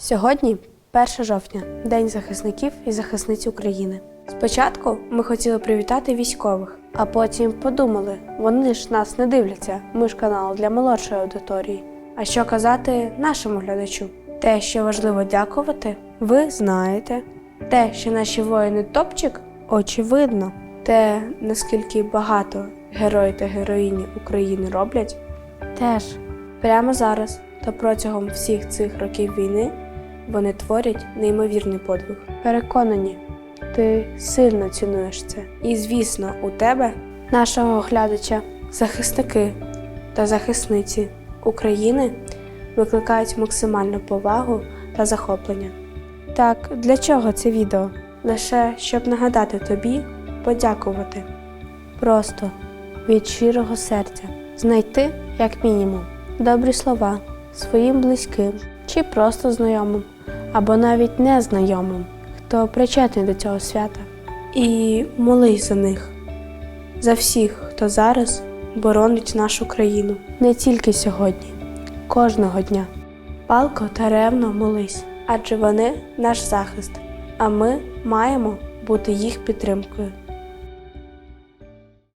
Сьогодні 1 жовтня, День захисників і захисниць України. Спочатку ми хотіли привітати військових, а потім подумали, вони ж нас не дивляться, ми ж канал для молодшої аудиторії. А що казати нашому глядачу? Те, що важливо дякувати, ви знаєте. Те, що наші воїни топчик, очевидно. Те, наскільки багато герої та героїні України роблять, теж прямо зараз та протягом всіх цих років війни вони творять неймовірний подвиг. Переконані, ти сильно цінуєш це. І звісно, у тебе, нашого глядача, захисники та захисниці України викликають максимальну повагу та захоплення. Так, для чого це відео? Лише щоб нагадати тобі подякувати. Просто від щирого серця знайти, як мінімум, добрі слова своїм близьким чи просто знайомим, або навіть незнайомим, хто причетний до цього свята. І молись за них, за всіх, хто зараз боронить нашу країну не тільки сьогодні, кожного дня. Палко та ревно молись, адже вони наш захист, а ми маємо бути їх підтримкою.